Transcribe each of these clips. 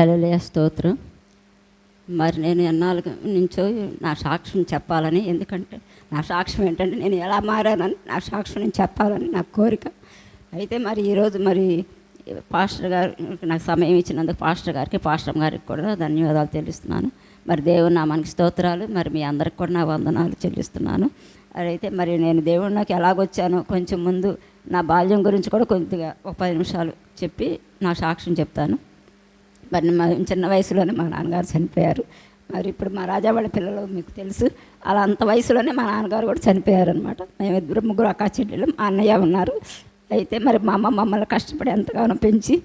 హలోలే స్తోత్రం. మరి నేను ఎన్నాళ్ళ నుంచో నా సాక్ష్యం చెప్పాలని ఎందుకంటే నా సాక్ష్యం ఏంటంటే నేను ఎలా మారానని నా సాక్ష్యం నేను చెప్పాలని నా కోరిక. అయితే మరి ఈరోజు మరి పాస్టర్ గారు నాకు సమయం ఇచ్చినందుకు పాస్టర్ గారికి పాస్టర్ గారికి కూడా ధన్యవాదాలు తెలుస్తున్నాను. మరి దేవుని మనకి స్తోత్రాలు మరి మీ అందరికి కూడా నా వందనాలు చెల్లిస్తున్నాను. అయితే మరి నేను దేవుడు నాకు ఎలాగొచ్చానో కొంచెం ముందు నా బాల్యం గురించి కూడా కొద్దిగా ఒక పది నిమిషాలు చెప్పి నా సాక్ష్యం చెప్తాను. మరి మా చిన్న వయసులోనే మా నాన్నగారు చనిపోయారు. మరి ఇప్పుడు మా రాజా వాళ్ళ పిల్లలు మీకు తెలుసు. అలా అంత వయసులోనే మా నాన్నగారు కూడా చనిపోయారు అనమాట మేము ఇద్దరు ముగ్గురు అక్క చెల్లెలు మా అన్నయ్య ఉన్నారు. అయితే మరి మా అమ్మ మమ్మల్ని కష్టపడి ఎంతగానో పెంచి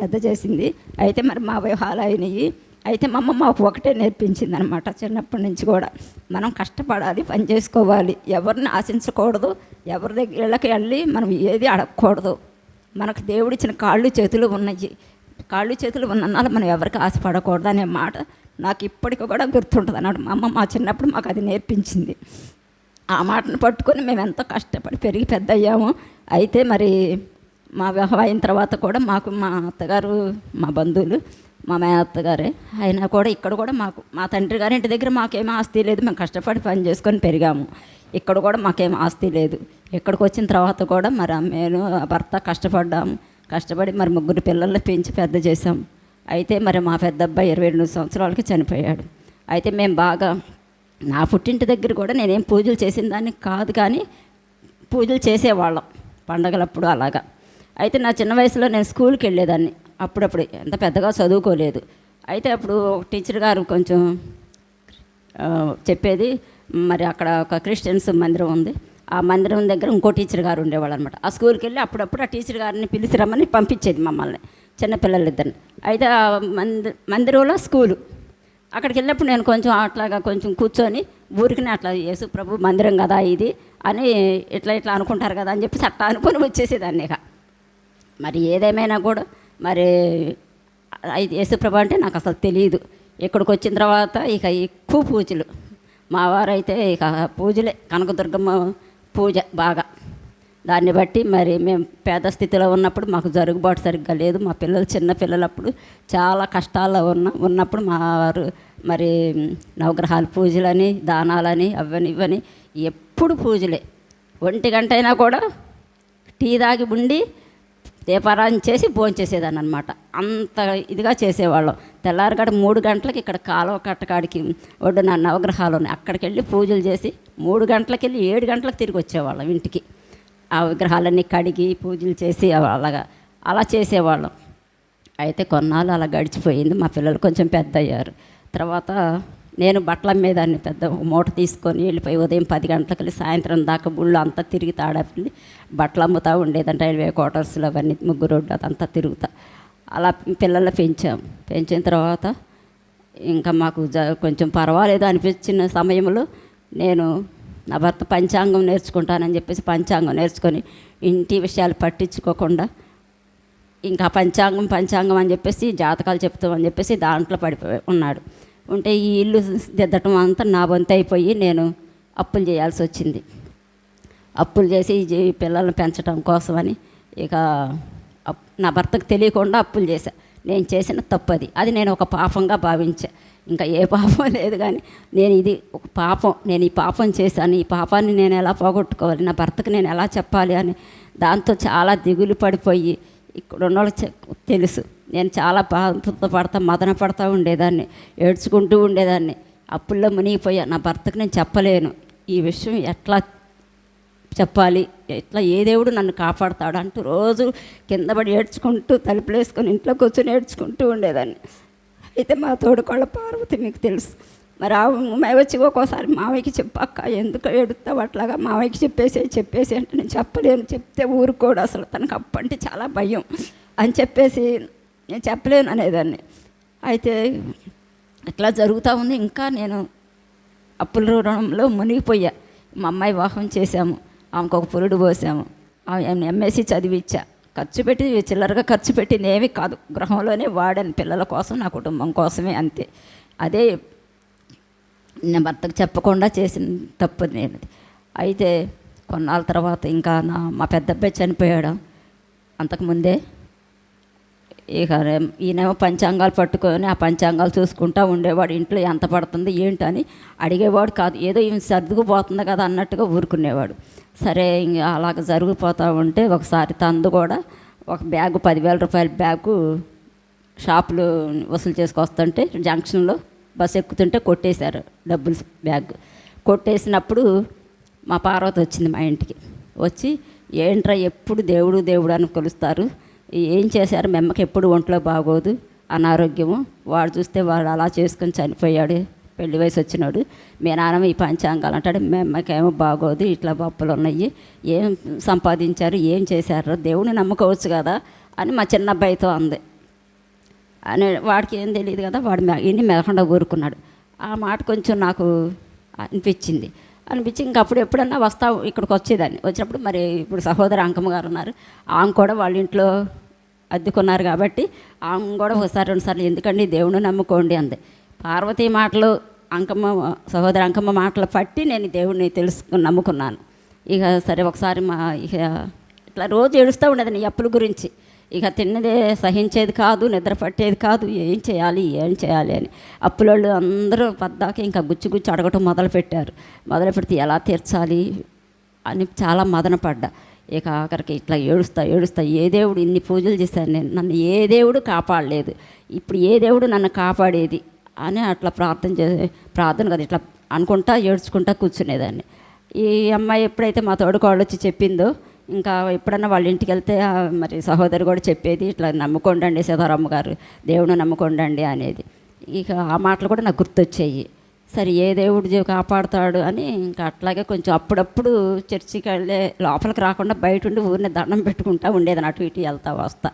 పెద్ద చేసింది. అయితే మరి మా వివాహాలు అయినాయి. అయితే మా అమ్మ మాకు ఒకటే నేర్పించింది అనమాట చిన్నప్పటి నుంచి కూడా. మనం కష్టపడాలి పని చేసుకోవాలి. ఎవరిని ఆశించకూడదు. ఎవరి దగ్గర వెళ్ళి మనం ఏది అడగకూడదు. మనకు దేవుడిచ్చిన కాళ్ళు చేతులు ఉన్నాయి. కాళ్ళు చేతులు ఉన్నన్నాళ్ళు మనం ఎవరికి ఆశపడకూడదు అనే మాట నాకు ఇప్పటికి కూడా గుర్తుంటుంది అన్నాడు మా అమ్మ మా చిన్నప్పుడు మాకు అది నేర్పించింది. ఆ మాటను పట్టుకొని మేము ఎంతో కష్టపడి పెరిగి పెద్ద అయ్యాము అయితే మరి మా వివాహం అయిన తర్వాత కూడా మాకు మా అత్తగారు మా బంధువులు మా మేనత్తగారే అయినా కూడా ఇక్కడ కూడా మాకు మా తండ్రి గారి ఇంటి దగ్గర మాకేం ఆస్తి లేదు. మేము కష్టపడి పని చేసుకొని పెరిగాము. ఇక్కడ కూడా మాకేం ఆస్తి లేదు. ఇక్కడికి వచ్చిన తర్వాత కూడా మరి నేను భర్త కష్టపడ్డాము. కష్టపడి మరి ముగ్గురు పిల్లల్ని పెంచి పెద్ద చేసాం అయితే మరి మా పెద్ద అబ్బాయి ఇరవై రెండు సంవత్సరాలకి చనిపోయాడు. అయితే మేము బాగా నా పుట్టింటి దగ్గర కూడా నేనేం పూజలు చేసిన దాన్ని కాదు కానీ పూజలు చేసేవాళ్ళం పండగలప్పుడు అలాగా. అయితే నా చిన్న వయసులో నేను స్కూల్కి వెళ్ళేదాన్ని. అప్పుడప్పుడు ఎంత పెద్దగా చదువుకోలేదు. అయితే అప్పుడు టీచర్ గారు కొంచెం చెప్పేది మరి అక్కడ ఒక క్రిస్టియన్స్ మందిరం ఉంది. ఆ మందిరం దగ్గర ఇంకో టీచర్ గారు ఉండేవాళ్ళు అనమాట ఆ స్కూల్కి వెళ్ళి అప్పుడప్పుడు ఆ టీచర్ గారిని పిలిచి రమ్మని పంపించేది మమ్మల్ని చిన్నపిల్లలిద్దరిని అయితే ఆ మంది మందిరంలో స్కూలు అక్కడికి వెళ్ళినప్పుడు నేను కొంచెం అట్లాగా కొంచెం కూర్చొని ఊరికినే అట్లా యేసు ప్రభు మందిరం కదా ఇది అని ఇట్లా ఇట్లా అనుకుంటారు కదా అని చెప్పి అట్లా అనుకొని వచ్చేసేదాన్ని ఇక. మరి ఏదేమైనా కూడా మరి అయితే యేసుప్రభు అంటే నాకు అసలు తెలియదు. ఇక్కడికి వచ్చిన తర్వాత ఇక ఎక్కువ పూజలు. మా వారైతే ఇక పూజలే. కనకదుర్గమ్మ పూజ బాగా. దాన్ని బట్టి మరి మేము పేద స్థితిలో ఉన్నప్పుడు మాకు జరుగుబాటు సరిగ్గా లేదు. మా పిల్లలు చిన్న పిల్లలప్పుడు చాలా కష్టాల్లో ఉన్న ఉన్నప్పుడు మా వారు మరి నవగ్రహాలు పూజలని దానాలని అవని ఇవని ఎప్పుడు పూజలే. ఒంటి గంట అయినా కూడా టీ తాగి ఉండి దీపారాధన చేసి భోంచేసేదాన్ని అనమాట అంత ఇదిగా చేసేవాళ్ళం. తెల్లారిగడ మూడు గంటలకి ఇక్కడ కాలువ కట్టకాడికి ఒడ్డున నవగ్రహాలు ఉన్నాయి. అక్కడికి వెళ్ళి పూజలు చేసి మూడు గంటలకు వెళ్ళి ఏడు గంటలకు తిరిగి వచ్చేవాళ్ళం ఇంటికి. ఆ విగ్రహాలన్నీ కడిగి పూజలు చేసి అలాగా అలా చేసేవాళ్ళం. అయితే కొన్నాళ్ళు అలా గడిచిపోయింది. మా పిల్లలు కొంచెం పెద్ద అయ్యారు తర్వాత నేను బట్టల అమ్మేదాన్ని పెద్ద మూట తీసుకొని వెళ్ళిపోయి ఉదయం పది గంటలకు వెళ్ళి సాయంత్రం దాకా గుళ్ళు అంతా తిరిగి తాడాపల్లి బట్టలు అమ్ముతూ ఉండేదంటే రైల్వే క్వార్టర్స్లో అవన్నీ ముగ్గురు రోడ్డు అదంతా తిరుగుతా. అలా పిల్లల్ని పెంచాం. పెంచిన తర్వాత ఇంకా మాకు జ కొంచెం పర్వాలేదు అనిపించిన సమయంలో నేను నా భర్త పంచాంగం నేర్చుకుంటానని చెప్పేసి పంచాంగం నేర్చుకొని ఇంటి విషయాలు పట్టించుకోకుండా ఇంకా పంచాంగం పంచాంగం అని చెప్పేసి జాతకాలు చెప్తామని చెప్పేసి దాంట్లో పడిపోయి ఉన్నాడు. ఉంటే ఈ ఇల్లు దిద్దటం అంతా నా వంతు అయిపోయి నేను అప్పులు చేయాల్సి వచ్చింది. అప్పులు చేసి పిల్లల్ని పెంచడం కోసమని ఇక నా భర్తకు తెలియకుండా అప్పులు చేశా. నేను చేసిన తప్పు అది అది నేను ఒక పాపంగా భావించా. ఇంకా ఏ పాపం లేదు కానీ నేను ఇది ఒక పాపం. నేను ఈ పాపం చేశాను. ఈ పాపాన్ని నేను ఎలా పోగొట్టుకోవాలి? నా భర్తకు నేను ఎలా చెప్పాలి అని దాంతో చాలా దిగులు పడిపోయి ఇక్కడ ఉన్న చె- తెలుసు. నేను చాలా బాధ పడతా మదన పడతా ఉండేదాన్ని. ఏడ్చుకుంటూ ఉండేదాన్ని. అప్పుల్లో మునిగిపోయా. నా భర్తకు నేను చెప్పలేను. ఈ విషయం ఎట్లా చెప్పాలి. ఎట్లా ఏ దేవుడు నన్ను కాపాడుతాడు అంటూ రోజు కింద పడి ఏడ్చుకుంటూ తలుపులు వేసుకొని ఇంట్లో కూర్చొని ఏడ్చుకుంటూ ఉండేదాన్ని. అయితే మా తోడుకోళ్ళ పార్వతి మీకు తెలుసు. మరి ఆ అమ్మాయి వచ్చి ఒక్కోసారి మావయ్యకి చెప్పక్క ఎందుకు ఏడుస్తావు? అట్లాగా మావయ్యకి చెప్పేసి చెప్పేసి అంటే నేను చెప్పలేను. చెప్తే ఊరుకోడు అసలు. తనకు అప్పంటే చాలా భయం. అని చెప్పేసి నేను చెప్పలేను అనేదాన్ని. అయితే ఇట్లా జరుగుతూ ఉంది. ఇంకా నేను అప్పుల రుణంలో మునిగిపోయా. మా అమ్మాయి వివాహం చేశాము. ఆమెకు ఒక పురుడు పోసాము. ఆమె ఎంఎస్సి చదివిచ్చా. ఖర్చు పెట్టి చిల్లరగా ఖర్చు పెట్టింది ఏమీ కాదు. గృహంలోనే వాడాను పిల్లల కోసం నా కుటుంబం కోసమే అంతే. అదే నా భర్తకు చెప్పకుండా చేసిన తప్పు నేను. అయితే కొన్నాళ్ళ తర్వాత ఇంకా నా మా పెద్ద అబ్బాయి చనిపోయాడు. అంతకుముందే ఇక ఈయనేమో పంచాంగాలు పట్టుకొని ఆ పంచాంగాలు చూసుకుంటా ఉండేవాడు. ఇంట్లో ఎంత పడుతుంది ఏంటని అడిగేవాడు కాదు. ఏదో ఈమె సర్దుకుపోతుంది కదా అన్నట్టుగా ఊరుకునేవాడు. సరే ఇంక అలాగ జరిగిపోతూ ఉంటే ఒకసారి తందు కూడా ఒక బ్యాగు పదివేల రూపాయల బ్యాగు షాపులో వసూలు చేసుకొస్తుంటే జంక్షన్లో బస్సు ఎక్కుతుంటే కొట్టేశారు డబ్బులు బ్యాగ్. కొట్టేసినప్పుడు మా పార్వతి వచ్చింది మా ఇంటికి. వచ్చి ఏంట్రా ఎప్పుడు దేవుడు దేవుడు అని కొలుస్తారు. ఏం చేశారు? మెమ్మకి ఎప్పుడు ఒంట్లో బాగోదు అనారోగ్యము. వాడు చూస్తే వాడు అలా చేసుకొని చనిపోయాడు పెళ్ళి వయసు వచ్చినాడు. మీ నాన్నమ్మ ఈ పంచాంగాలు అంటాడు మెమ్మకేమో బాగోదు ఇట్లా బొప్పలు ఉన్నాయి. ఏం సంపాదించారు? ఏం చేశారు? దేవుడిని నమ్ముకోవచ్చు కదా? అని మా చిన్న అబ్బాయితో అంది. అని వాడికి ఏం తెలియదు కదా వాడు మె ఇన్ని మెదకుండా ఊరుకున్నాడు. ఆ మాట కొంచెం నాకు అనిపించింది. అనిపించి ఇంక అప్పుడు ఎప్పుడన్నా వస్తావు ఇక్కడికి వచ్చేదాన్ని. వచ్చినప్పుడు మరి ఇప్పుడు సహోదరు అంకమ్మ గారు ఉన్నారు. ఆమె కూడా వాళ్ళ ఇంట్లో అద్దుకున్నారు కాబట్టి ఆమె కూడా ఒకసారి రెండుసార్లు ఎందుకండి దేవుని నమ్ముకోండి అంది. పార్వతీ మాటలు అంకమ్మ సహోదరి అంకమ్మ మాటలు పట్టి నేను దేవుడిని తెలుసుకుని నమ్ముకున్నాను. ఇక సరే ఒకసారి మా ఇక ఇట్లా రోజు ఏడుస్తూ ఉండేది నీ అప్పుల గురించి. ఇక తిన్నదే సహించేది కాదు నిద్ర పట్టేది కాదు ఏం చేయాలి ఏం చేయాలి అని. అప్పులోళ్ళు అందరూ పద్దాక ఇంకా గుచ్చి గుచ్చి అడగటం మొదలు పెట్టారు మొదలు పెడితే ఎలా తీర్చాలి అని చాలా మదన పడ్డా. ఇక ఆఖరికి ఇట్లా ఏడుస్తా ఏడుస్తా ఏ దేవుడు ఇన్ని పూజలు చేశాను నేను నన్ను ఏ దేవుడు కాపాడలేదు ఇప్పుడు ఏ దేవుడు నన్ను కాపాడేది అని అట్లా ప్రార్థన చే ప్రార్థన కదా ఇట్లా అనుకుంటా ఏడ్చుకుంటా కూర్చునేదాన్ని. ఈ అమ్మాయి ఎప్పుడైతే మా తోడుకోళ్ళు వచ్చి చెప్పిందో ఇంకా ఎప్పుడన్నా వాళ్ళ ఇంటికి వెళ్తే మరి సహోదరు కూడా చెప్పేది ఇట్లా నమ్ముకోండి సీతారామ్మ గారు దేవుడు నమ్ముకోండి అనేది. ఇక ఆ మాటలు కూడా నాకు గుర్తొచ్చాయి. సరే ఏ దేవుడు కాపాడుతాడు అని ఇంకా అట్లాగే కొంచెం అప్పుడప్పుడు చర్చికి వెళ్ళే లోపలికి రాకుండా బయట ఉండి ఊరిని దండం పెట్టుకుంటా ఉండేది అటు ఇటు వెళ్తా వస్తా.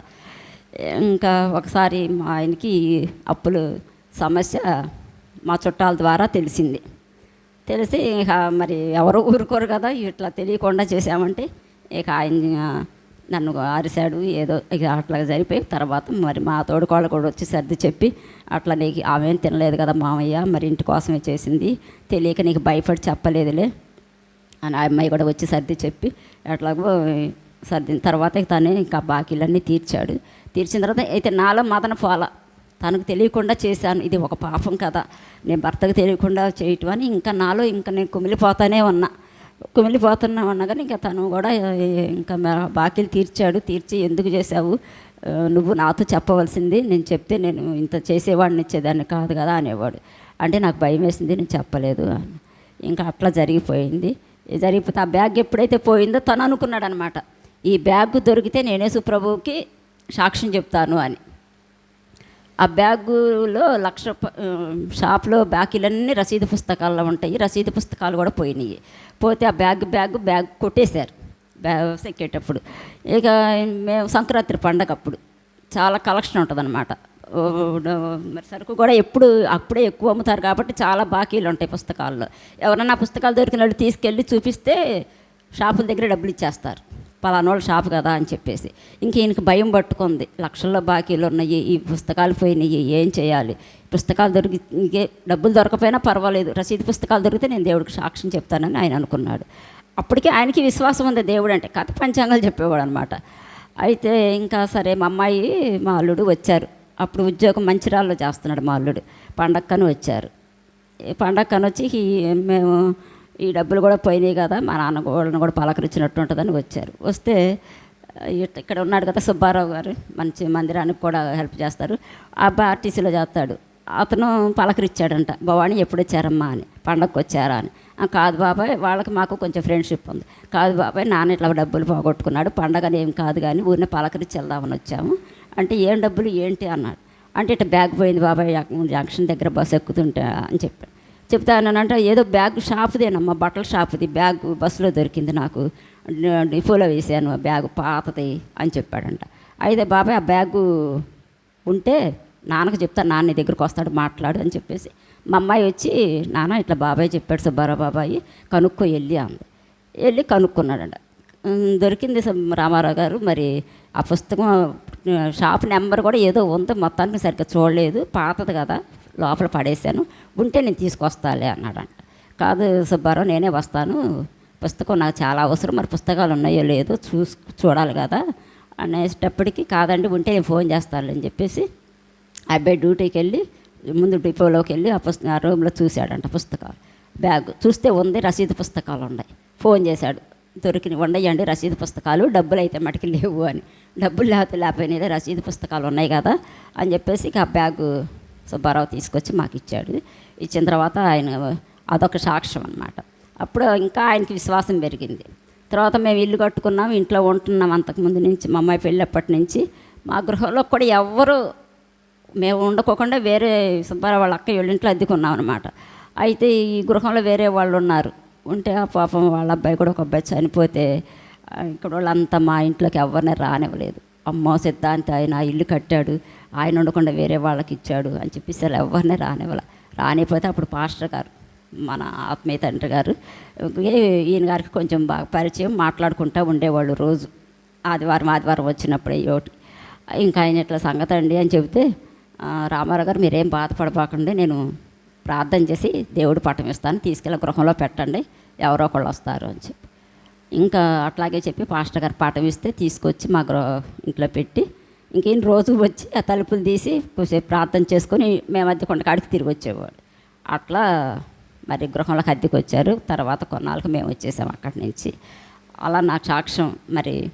ఇంకా ఒకసారి మా ఆయనకి అప్పులు సమస్య మా చుట్టాల ద్వారా తెలిసింది. తెలిసి ఇక మరి ఎవరు ఊరుకోరు కదా ఇట్లా తెలియకుండా చేసామంటే ఇక ఆయన నన్ను ఆరిశాడు ఏదో ఇక అట్లా జరిపోయి తర్వాత మరి మా తోడుకోళ్ళు కూడా వచ్చి సర్ది చెప్పి అట్లా నీకు ఆమెం తినలేదు కదా మామయ్య మరి ఇంటి కోసమే చేసింది. తెలియక నీకు భయపడి చెప్పలేదులే అని ఆ అమ్మాయి కూడా వచ్చి సర్ది చెప్పి అట్లాగో సర్దిన తర్వాత తనే ఇంకా బాకీలన్నీ తీర్చాడు. తీర్చిన తర్వాత అయితే నాలో మదన పోల. తనకు తెలియకుండా చేశాను ఇది ఒక పాపం కదా. నేను భర్తకు తెలియకుండా చేయటం అని ఇంకా నాలో ఇంకా నేను కుమిలిపోతానే ఉన్నా. కుమిలిపోతున్నాం ఉన్నా కానీ ఇంకా తను కూడా ఇంకా బాకీలు తీర్చాడు తీర్చి ఎందుకు చేశావు? నువ్వు నాతో చెప్పవలసింది నేను చెప్తే నేను ఇంత చేసేవాడిని ఇచ్చేదాన్ని కాదు కదా అనేవాడు. అంటే నాకు భయం వేసింది నేను చెప్పలేదు అని. ఇంకా అట్లా జరిగిపోయింది. జరిగిపోతే ఆ బ్యాగ్ ఎప్పుడైతే పోయిందో తను అనుకున్నాడు అనమాట ఈ బ్యాగ్ దొరికితే నేనే సుప్రభుకి సాక్ష్యం చెప్తాను అని. ఆ బ్యాగులో లక్ష షాప్లో బాకీలన్నీ రసీదు పుస్తకాల్లో ఉంటాయి. రసీదు పుస్తకాలు కూడా పోయినాయి. పోతే ఆ బ్యాగ్ బ్యాగ్ బ్యాగ్ కొట్టేశారు. బ్యాగ్ ఎక్కేటప్పుడు. ఇక మేము సంక్రాంతి పండగ అప్పుడు చాలా కలెక్షన్ ఉంటుందన్నమాట. మరి సరుకు కూడా ఎప్పుడు అప్పుడే ఎక్కువ అమ్ముతారు కాబట్టి చాలా బాకీలు ఉంటాయి పుస్తకాల్లో. ఎవరన్నా పుస్తకాలు దొరికిన వాళ్ళు తీసుకెళ్ళి చూపిస్తే షాపుల దగ్గర డబ్బులు ఇచ్చేస్తారు. పలానోళ్ళ షాప్ కదా అని చెప్పేసి. ఇంక ఈయనకి భయం పట్టుకుంది. లక్షల్లో బాకీలు ఉన్నాయి ఈ పుస్తకాలు పోయినాయి ఏం చేయాలి? పుస్తకాలు దొరికి ఇంకే డబ్బులు దొరకపోయినా పర్వాలేదు. రసీదు పుస్తకాలు దొరికితే నేను దేవుడికి సాక్ష్యం చెప్తానని ఆయన అనుకున్నాడు. అప్పటికే ఆయనకి విశ్వాసం ఉంది దేవుడు అంటే. కథ పంచాంగాలు చెప్పేవాడు అనమాట అయితే ఇంకా సరే మా అమ్మాయి మా అల్లుడు వచ్చారు. అప్పుడు ఉద్యోగం మంచిరాల్లో చేస్తున్నాడు మా అల్లుడు. పండక్కని వచ్చారు. పండక్కను వచ్చి మేము ఈ డబ్బులు కూడా పోయినాయి కదా మా నాన్న వాళ్ళని కూడా పలకరించినట్టు ఉంటుందని వచ్చారు. వస్తే ఇక్కడ ఉన్నాడు కదా సుబ్బారావు గారు మంచి మందిరానికి కూడా హెల్ప్ చేస్తారు. అబ్బాయి ఆర్టీసీలో చేస్తాడు. అతను పలకరిచ్చాడంట భవాని ఎప్పుడు వచ్చారమ్మా అని పండగకు వచ్చారా అని కాదు బాబాయ్ వాళ్ళకి మాకు కొంచెం ఫ్రెండ్షిప్ ఉంది. కాదు బాబాయ్ నాన్న ఇట్లా డబ్బులు పోగొట్టుకున్నాడు పండగ ఏం కాదు కానీ ఊరిని పలకరించి వెళ్దామని వచ్చాము. అంటే ఏం డబ్బులు ఏంటి? అన్నాడు. అంటే ఇట్లా బ్యాగ్ పోయింది బాబాయ్ జంక్షన్ దగ్గర బస్సు ఎక్కుతుంటే అని చెప్పి చెప్తా అంటే ఏదో బ్యాగ్ షాపుదేనమ్మా బట్టల షాపుది బ్యాగ్ బస్సులో దొరికింది నాకు. డిపోలో వేసాను ఆ బ్యాగ్ పాతది అని చెప్పాడంట. అయితే బాబాయ్ ఆ బ్యాగు ఉంటే నాన్నకు చెప్తా నాన్న దగ్గరకు వస్తాడు మాట్లాడు అని చెప్పేసి. మా అమ్మాయి వచ్చి నాన్న ఇట్లా బాబాయ్ చెప్పాడు సుబ్బారావు బాబాయ్ కనుక్కో వెళ్ళి అంది. వెళ్ళి కనుక్కున్నాడంట. దొరికింది రామారావు గారు మరి ఆ పుస్తకం షాప్ నెంబర్ కూడా ఏదో ఉంది మొత్తానికి సరిగ్గా చూడలేదు పాతది కదా లోపల పడేశాను. ఉంటే నేను తీసుకొస్తాలే అన్నాడంట. కాదు సుబ్బారావు నేనే వస్తాను. పుస్తకం నాకు చాలా అవసరం. మరి పుస్తకాలు ఉన్నాయో లేదో చూసు చూడాలి కదా అనేటప్పటికి కాదండి ఉంటే నేను ఫోన్ చేస్తాను అని చెప్పేసి ఆ అబ్బాయి డ్యూటీకి వెళ్ళి ముందు డిపోలోకి వెళ్ళి ఆ పుస్తకం ఆ రూమ్లో చూశాడంట పుస్తకాలు. బ్యాగ్ చూస్తే ఉంది రసీదు పుస్తకాలు ఉన్నాయి. ఫోన్ చేశాడు దొరికిన ఉండయండి రసీదు పుస్తకాలు డబ్బులు అయితే మటుకు లేవు అని. డబ్బులు లేకపోతే లేకపోయినా రసీదు పుస్తకాలు ఉన్నాయి కదా అని చెప్పేసి ఆ బ్యాగు సుబ్బారావు తీసుకొచ్చి మాకు ఇచ్చాడు. ఇచ్చిన తర్వాత ఆయన అదొక సాక్ష్యం అనమాట అప్పుడు ఇంకా ఆయనకి విశ్వాసం పెరిగింది. తర్వాత మేము ఇల్లు కట్టుకున్నాం ఇంట్లో ఉంటున్నాం అంతకుముందు నుంచి మా అమ్మాయి పెళ్ళప్పటి నుంచి. మా గృహంలో కూడా ఎవ్వరు మేము ఉండకోకుండా వేరే సుబ్బారావు వాళ్ళ అక్క వాళ్ళ ఇంట్లో అద్దెకున్నాం అనమాట అయితే ఈ గృహంలో వేరే వాళ్ళు ఉన్నారు. ఉంటే ఆ పాపం వాళ్ళ అబ్బాయి కూడా ఒక అబ్బాయి చనిపోతే ఇక్కడ వాళ్ళంతా మా ఇంట్లోకి ఎవరిని రానివ్వలేదు. అమ్మో సిద్ధాంతి ఆయన ఆ ఇల్లు కట్టాడు ఆయన ఉండకుండా వేరే వాళ్ళకి ఇచ్చాడు అని చెప్పేసి అలా ఎవరిని రానివ్వాల. రానిపోతే అప్పుడు పాస్టర్ గారు మన ఆత్మీయ తండ్రి గారు ఈయన గారికి కొంచెం బాగా పరిచయం మాట్లాడుకుంటూ ఉండేవాళ్ళు రోజు. ఆదివారం ఆదివారం వచ్చినప్పుడు ఒకటి ఇంకా ఆయన ఇట్లా సంగతి అండి అని చెబితే రామారావు గారు మీరేం బాధపడబాకండి నేను ప్రార్థన చేసి దేవుడు పట్టం ఇస్తాను తీసుకెళ్ళి గృహంలో పెట్టండి ఎవరో ఒకళ్ళు వస్తారు అని చెప్పి. ఇంకా అట్లాగే చెప్పి పాస్టర్ గారు పాఠం ఇస్తే తీసుకొచ్చి మా గృహ ఇంట్లో పెట్టి ఇంకేం రోజు వచ్చి ఆ తలుపులు తీసి కొంచెం ప్రార్థన చేసుకొని మేము అద్దె కొండ కాడికి తిరిగి వచ్చేవాడు. అట్లా మరి గృహంలోకి అద్దెకి వచ్చారు. తర్వాత కొన్నాళ్ళకి మేము వచ్చేసాం అక్కడి నుంచి. అలా నాకు సాక్ష్యం మరి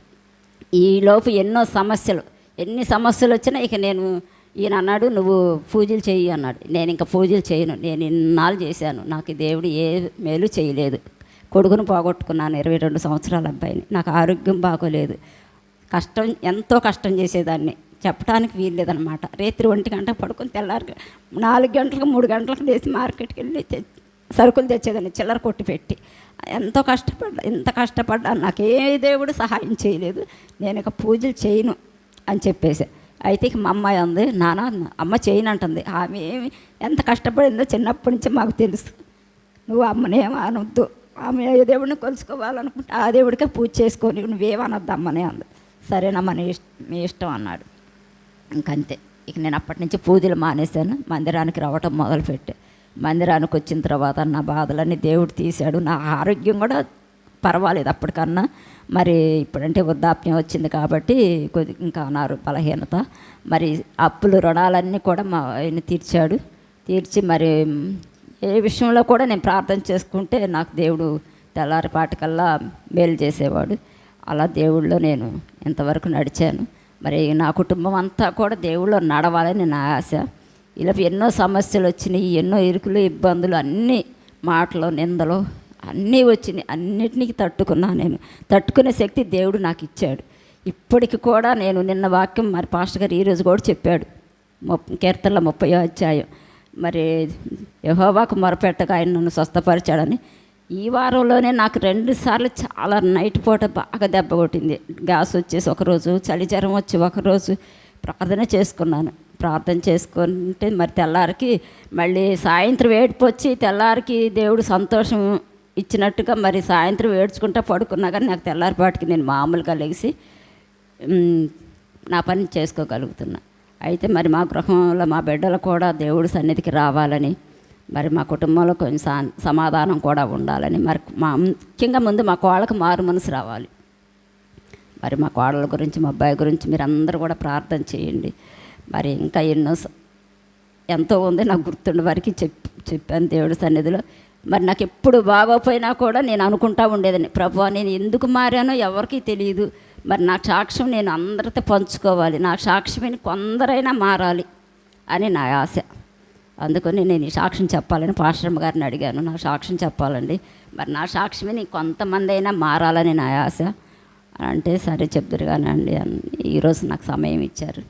ఈలోపు ఎన్నో సమస్యలు ఎన్ని సమస్యలు వచ్చినా ఇక నేను ఈయన అన్నాడు నువ్వు పూజలు చేయి అన్నాడు. నేను ఇంకా పూజలు చేయను. నేను ఇన్నాళ్ళు చేశాను. నాకు దేవుడు ఏ మేలు చేయలేదు. కొడుకును పోగొట్టుకున్నాను ఇరవై రెండు సంవత్సరాల అబ్బాయిని. నాకు ఆరోగ్యం బాగోలేదు. కష్టం ఎంతో కష్టం చేసేదాన్ని. చెప్పడానికి వీల్లేదనమాట రేత్రి ఒంటి గంట పడుకొని తెల్లారి నాలుగు గంటలకు మూడు గంటలకు లేచి మార్కెట్కి వెళ్ళి సరుకులు తెచ్చేదాన్ని చిల్లర కొట్టి పెట్టి. ఎంతో కష్టపడ్డా ఎంత కష్టపడ్డా నాకు ఏ దేవుడు సహాయం చేయలేదు. నేను ఇక పూజలు చేయను అని చెప్పేసి. అయితే ఇక మా అమ్మాయి ఉంది నాన్న అమ్మ చేయను అంటుంది. ఆమె ఏమి ఎంత కష్టపడిందో చిన్నప్పటి నుంచి మాకు తెలుసు. నువ్వు అమ్మనేమో అనొద్దు. ఆమె ఏ దేవుడిని కొలుసుకోవాలనుకుంటే ఆ దేవుడికే పూజ చేసుకొని నువ్వేమనొద్దమ్మనే అంది. సరేనమ్మా నీ మీ ఇష్టం అన్నాడు. ఇంకంతే. ఇక నేను అప్పటి నుంచి పూజలు మానేశాను. మందిరానికి రావటం మొదలుపెట్టే. మందిరానికి వచ్చిన తర్వాత నా బాధలన్నీ దేవుడు తీశాడు. నా ఆరోగ్యం కూడా పర్వాలేదు అప్పటికన్నా. మరి ఇప్పుడంటే వృద్ధాప్యం వచ్చింది కాబట్టి కొద్ది ఇంకా అన్నారు బలహీనత. మరి అప్పులు రుణాలన్నీ కూడా మా ఆయన తీర్చాడు. తీర్చి మరి ఏ విషయంలో కూడా నేను ప్రార్థన చేసుకుంటే నాకు దేవుడు తెల్లారిపాటికల్లా మేలు చేసేవాడు. అలా దేవుళ్ళో నేను ఇంతవరకు నడిచాను. మరి నా కుటుంబం అంతా కూడా దేవుళ్ళో నడవాలని నా ఆశ. ఇలా ఎన్నో సమస్యలు వచ్చినాయి ఎన్నో ఇరుకులు ఇబ్బందులు అన్నీ మాటలు నిందలు అన్నీ వచ్చినాయి. అన్నిటినీ తట్టుకున్నా నేను. తట్టుకునే శక్తి దేవుడు నాకు ఇచ్చాడు. ఇప్పటికి కూడా నేను నిన్న వాక్యం మరి పాస్టర్ గారు ఈరోజు కూడా చెప్పాడు. ముప్ కీర్తనలో ముప్పై అధ్యాయం. మరి యహోవాకు మొరపెట్టగా ఆయన నన్ను స్వస్థపరిచాడని ఈ వారంలోనే నాకు రెండు సార్లు చాలా నైట్ పూట బాగా దెబ్బ కొట్టింది. గ్యాస్ వచ్చేసి ఒకరోజు చలి జ్వరం వచ్చి ఒకరోజు ప్రార్థన చేసుకున్నాను. ప్రార్థన చేసుకుంటే మరి తెల్లారికి మళ్ళీ సాయంత్రం ఏడుపు వచ్చి తెల్లారికి దేవుడు సంతోషం ఇచ్చినట్టుగా మరి సాయంత్రం ఏడ్చుకుంటా పడుకున్నా కానీ నాకు తెల్లారిపాటికి నేను మామూలుగా లెగిసి నా పని చేసుకోగలుగుతున్నా. అయితే మరి మా గృహంలో మా బిడ్డలు కూడా దేవుడి సన్నిధికి రావాలని మరి మా కుటుంబంలో కొంచెం సమాధానం కూడా ఉండాలని మరి మా ముఖ్యంగా ముందు మా కోళ్ళకు మారు మనసు రావాలి. మరి మా కోడల గురించి మా అబ్బాయి గురించి మీరు అందరూ కూడా ప్రార్థన చేయండి. మరి ఇంకా ఎన్నో ఎంతో ఉంది నాకు గుర్తుండే వారికి చెప్ చెప్పాను దేవుడి సన్నిధిలో. మరి నాకు ఎప్పుడు బాగోపోయినా కూడా నేను అనుకుంటా ఉండేదని ప్రభు నేను ఎందుకు మారానో ఎవరికీ తెలియదు మరి నా సాక్ష్యం నేను అందరితో పంచుకోవాలి. నా సాక్ష్యమైన కొందరైనా మారాలి అని నా ఆశ. అందుకని నేను ఈ సాక్ష్యం చెప్పాలని పాశ్రమ గారిని అడిగాను. నా సాక్ష్యం చెప్పాలండి. మరి నా సాక్ష్యమే కొంతమంది అయినా మారాలని నా ఆశ. అని అంటే సరే చెప్తురు కానండి అని ఈరోజు నాకు సమయం ఇచ్చారు.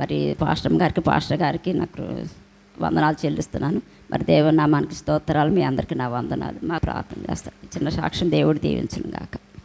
మరి పాస్టర్ గారికి పాస్టర్ గారికి నాకు వందనాలు చెల్లిస్తున్నాను. మరి దేవుని నామానికి స్తోత్రాలు. మీ అందరికీ నా వందనాలు. మా ప్రార్థన చేస్తాను. చిన్న సాక్ష్యం దేవుడు దీవించును గాక.